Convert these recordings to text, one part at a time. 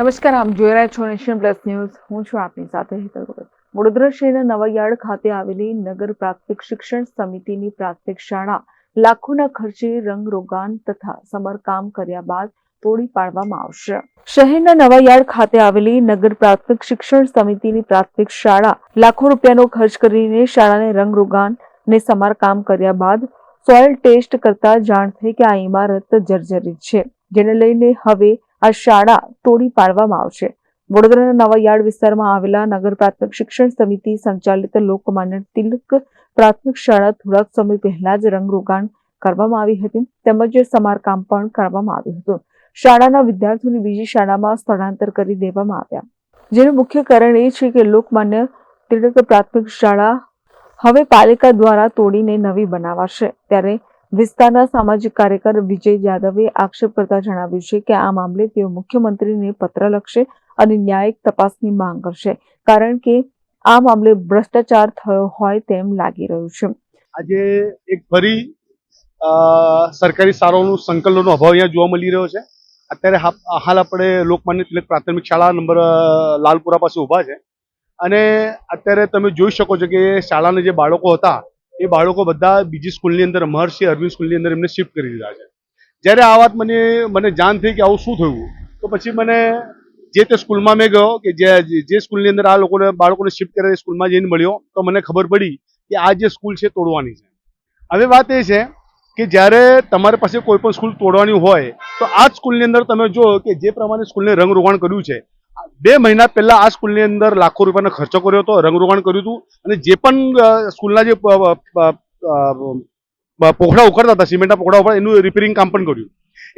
નમસ્કાર, આપ જોઈ રહ્યા છો નેશન પ્લસ ન્યૂઝ. હું છું આપની સાથે હેતલ વડોદરા શહેરના નવાયાર્ડ ખાતે આવેલી નગર પ્રાથમિક શિક્ષણ સમિતિની પ્રાથમિક શાળા લાખોના ખર્ચે રંગરોગાન તથા સમારકામ કર્યા બાદ તોડી પાડવામાં આવશે. શહેરના નવાયાર્ડ ખાતે આવેલી નગર પ્રાથમિક શિક્ષણ સમિતિની પ્રાથમિક શાળા લાખો રૂપિયાનો ખર્ચ કરીને શાળાને રંગરોગાન ને સમારકામ કર્યા બાદ સોઇલ ટેસ્ટ કરતા જાણ થઈ કે આ ઇમારત જર્જરિત છે. જેને લઈને હવે આ શાળા તોડી પાડવામાં આવશે. વડોદરાના નવા યાર્ડ વિસ્તારમાં આવેલા નગર પ્રાથમિક શિક્ષણ સમિતિ સંચાલિત લોકમાન્ય તિલક પ્રાથમિક શાળા થોડાક સમય પહેલા જ રંગરોગાણ કરવામાં આવી હતી. તેમજ સમારકામ પણ કરવામાં આવ્યું હતું. શાળાના વિદ્યાર્થીઓને બીજી શાળામાં સ્થળાંતર કરી દેવામાં આવ્યા. જેનું મુખ્ય કારણ એ છે કે લોકમાન્ય તિલક પ્રાથમિક શાળા હવે પાલિકા દ્વારા તોડીને નવી બનાવાશે. ત્યારે વિસ્તારના સામાજિક કાર્યકર વિજય યાદવે આક્ષેપ કરતા જણાવ્યું છે કે આ મામલે તેઓ મુખ્યમંત્રીને પત્ર લખશે અને ન્યાયિક તપાસની માંગ કરશે, કારણ કે આ મામલે ભ્રષ્ટાચાર થયો હોય તેમ લાગી રહ્યું છે. આજે એક ફરી સરકારી શાળાઓનું સંકલનનો અભાવ અહીંયા જોવા મળી રહ્યો છે. અત્યારે હાલ આપણે લોકમાન્ય તિલક પ્રાથમિક શાળા નંબર લાલપુરા પાસે ઊભા છે. અને અત્યારે તમે જોઈ શકો છો કે શાળાના જે બાળકો હતા એ બાળકો બધા બીજી સ્કૂલની અંદર મહર્ષિ અરવિંદ સ્કૂલની અંદર એમને શિફ્ટ કરી દીધા છે. જ્યારે આ વાત મને મને જાણ થઈ કે આવું શું થયું, તો પછી મને જે તે સ્કૂલમાં મેં ગયો કે જે જે સ્કૂલની અંદર આ લોકોને, બાળકોને શિફ્ટ કરે, સ્કૂલમાં જઈને મળ્યો, તો મને ખબર પડી કે આ જે સ્કૂલ છે તોડવાની છે. હવે વાત એ છે કે જ્યારે તમારી પાસે કોઈ પણ સ્કૂલ તોડવાની હોય, તો આ જ સ્કૂલની અંદર તમે જો કે જે પ્રમાણે સ્કૂલને રંગરોગાણ કર્યું છે બે મહિના પહેલા આ સ્કૂલની અંદર લાખો રૂપિયાનો ખર્ચો કર્યો હતો, રંગરોગાણ કર્યું હતું અને જે પણ સ્કૂલના જે પોખડા ઉખડતા હતા, સિમેન્ટના પોખડા ઉપર એનું રિપેરિંગ કામ પણ કર્યું.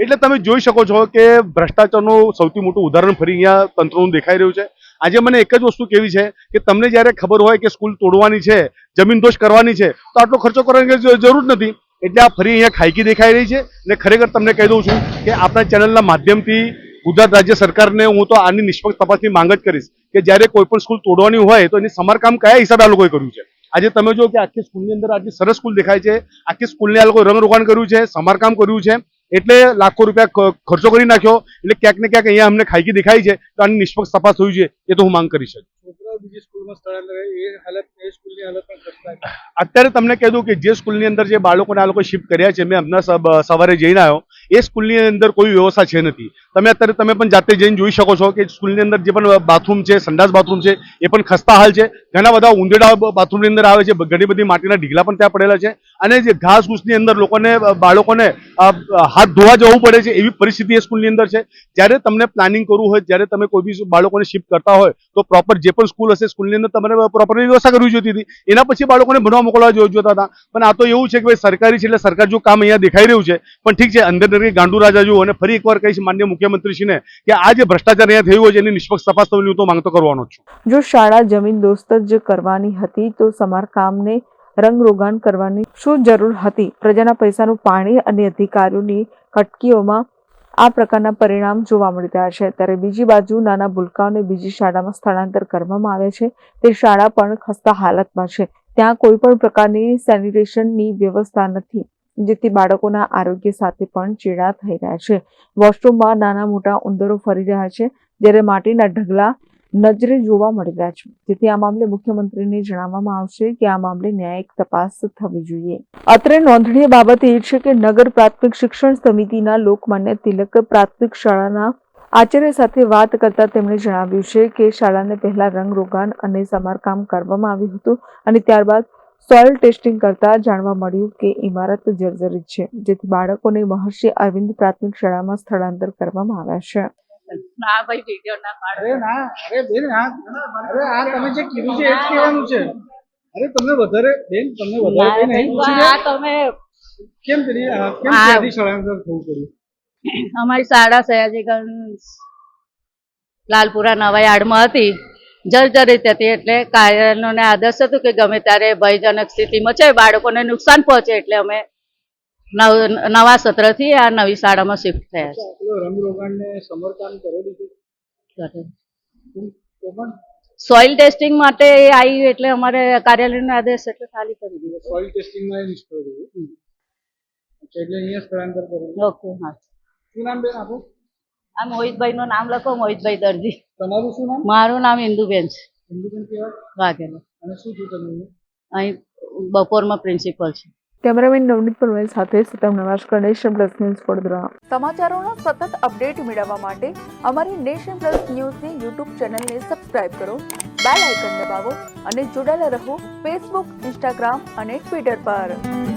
એટલે તમે જોઈ શકો છો કે ભ્રષ્ટાચારનું સૌથી મોટું ઉદાહરણ ફરી અહીંયા તંત્રનું દેખાઈ રહ્યું છે. આજે મને એક જ વસ્તુ કેવી છે કે તમને જ્યારે ખબર હોય કે સ્કૂલ તોડવાની છે, જમીન દોષ કરવાની છે, તો આટલો ખર્ચો કરવાની જરૂર નથી. એટલે આ ફરી અહીંયા ખાયકી દેખાઈ રહી છે અને ખરેખર તમને કહી દઉં છું કે આપણા ચેનલના માધ્યમથી ગુજરાત રાજ્ય સરકારને હું તો આની નિષ્પક્ષ તપાસની માંગ જ કરીશ કે જ્યારે કોઈ પણ સ્કૂલ તોડવાની હોય તો એની સમારકામ કયા હિસાબે આ લોકોએ કર્યું છે આજે તમે જો કે આખી સ્કૂલની અંદર આટલી સરસ સ્કૂલ દેખાય છે આખી સ્કૂલને આ લોકોએ રંગરોગાણ કર્યું છે સમારકામ કર્યું છે એટલે લાખો રૂપિયા ખર્ચો કરી નાખ્યો એટલે ક્યાંક ને ક્યાંક અહીંયા અમને ખાઈકી દેખાય છે તો આની નિષ્પક્ષ તપાસ થવી છે એ તો હું માંગ ખતરનાક છે. અત્યારે તમને કહી દઉં કે જે સ્કૂલની અંદર જે બાળકોને આ લોકો શિફ્ટ કર્યા છે મેં હમણાં સવારે જઈને આવ્યો એ સ્કૂલની અંદર કોઈ વ્યવસ્થા છે નથી. તમે અત્યારે તમે પણ જાતે જઈને જોઈ શકો છો કે સ્કૂલની અંદર જે પણ બાથરૂમ છે, સંડાસ બાથરૂમ છે, એ પણ ખસ્તા હાલ છે. ઘણા બધા ઊંધેડા બાથરૂમની અંદર આવે છે, ઘણી બધી માટીના ઢીગલા પણ ત્યાં પડેલા છે. અને જે ઘાસ ઘૂસની અંદર લોકોને, બાળકોને હાથ ધોવા જવું પડે છે એવી પરિસ્થિતિ એ સ્કૂલની અંદર છે. જ્યારે તમને પ્લાનિંગ કરવું હોય, જ્યારે તમે કોઈ બી બાળકોને શિફ્ટ કરતા હોય, તો પ્રોપર જે પણ સ્કૂલ હશે, સ્કૂલની અંદર તમારે પ્રોપરની વ્યવસ્થા કરવી જોઈતી હતી. એના પછી બાળકોને ભણવા મોકલવા જોતા હતા. પણ આ તો એવું છે કે ભાઈ સરકારી છે એટલે સરકાર જો કામ અહીંયા દેખાઈ રહ્યું છે, પણ ઠીક છે, અંદર અંદર ગાંડુ રાજા જુઓ અને ફરી એકવાર કહીશ માન્ય મુખ્યમંત્રીશ્રીને કે આ જે ભ્રષ્ટાચાર અહીંયા થયું છે, એની નિષ્પક્ષ તપાસ થવાની હું તો માંગતો કરવાનો છું. જો શાળા જમીન દોસ્ત જ કરવાની હતી, તો સમારકામને રંગરોગાન કરવાની શું જરૂર હતી? પ્રજાના પૈસાનું પાણી અને અધિકારીઓની કટકીઓમાં આ પ્રકારના પરિણામ જોવા મળી રહ્યા છે. ત્યારે બીજી બાજુ નાના ભૂલકાઓને બીજી શાળામાં સ્થળાંતર કરવામાં આવે છે. તે શાળા પણ ખસ્તા હાલતમાં છે. ત્યાં કોઈ પણ પ્રકારની સેનિટેશનની વ્યવસ્થા નથી. જેથી બાળકોના આરોગ્ય સાથે પણ ચેડા થઈ રહ્યા છે. વોશરૂમમાં નાના મોટા ઉંદરો ફરી રહ્યા છે, જ્યારે માટીના ઢગલા નજરે જોવા મળી રહ્યા છે. જેથી આ મામલે મુખ્યમંત્રીને જણાવવામાં આવશે કે આ મામલે ન્યાયિક તપાસ થવી જોઈએ. અત્રે નોંધનીય બાબત એ છે કે નગર પ્રાથમિક શિક્ષણ સમિતિના લોકમાન્ય તિલક પ્રાથમિક શાળાના આચાર્ય સાથે વાત કરતા તેમણે જણાવ્યું છે કે શાળાને પહેલા રંગરોગાન અને સમારકામ કરવામાં આવ્યું હતું અને ત્યારબાદ સોઇલ ટેસ્ટિંગ કરતા જાણવા મળ્યું કે ઇમારત જર્જરિત છે જેથી બાળકોને મહર્ષિ અરવિંદ પ્રાથમિક શાળામાં સ્થળાંતર કરવામાં આવ્યા છે. ના ભાઈ વીડિયો ના પાડો. ના અરે બેન આ અરે આ તમે જે કીધું છે એ જ કહેવાનું છે. અરે તમને વધારે બેન તમને વધારે નહીં. આ તમે કેમ કરી કેમ આ- સ્થળાંતર થવું પડ્યું? અમારી શાળા સયાજી લાલપુરા નવાઈ આડમાં હતી. જર્જરિત હતી એટલે કાયલોને આદર્શ હતું કે ગમે ત્યારે ભયજનક સ્થિતિમાં છે બાળકોને નુકસાન પહોંચે એટલે અમે નવ સત્રથી આ નવી શાળામાં શિફ્ટ થયા છે. સોઇલ ટેસ્ટિંગ માટે આવી એટલે અમારે કાર્યાલયનો આદેશ એટલે ખાલી કરી દીધો સોઇલ ટેસ્ટિંગમાં એટલે અહીંયા સ્થળાંતર કરેલું ઓકે હા. શું નામ બેન આપો આ મોહિતભાઈ નું નામ લખો મોહિતભાઈ દરજી. તમારું શું નામ? મારું નામ ઇન્દુબેન છે. હિન્દુબેન વાઘેલા. અને શું છું તમે અહીં બપોરમાં પ્રિન્સિપલ છે. કેમેરામેન નવનીત પનવેલ સાથે સતમ નવાશકર નેશન પ્લસ ન્યૂઝ વડોદરા સમાચારોના સતત અપડેટ મેળવવા માટે અમારી નેશન પ્લસ ન્યૂઝની યુટ્યુબ ચેનલને સબસ્ક્રાઇબ કરો બેલ આઇકન દબાવો અને જોડાયેલા રહો ફેસબુક ઇન્સ્ટાગ્રામ અને ટ્વિટર પર.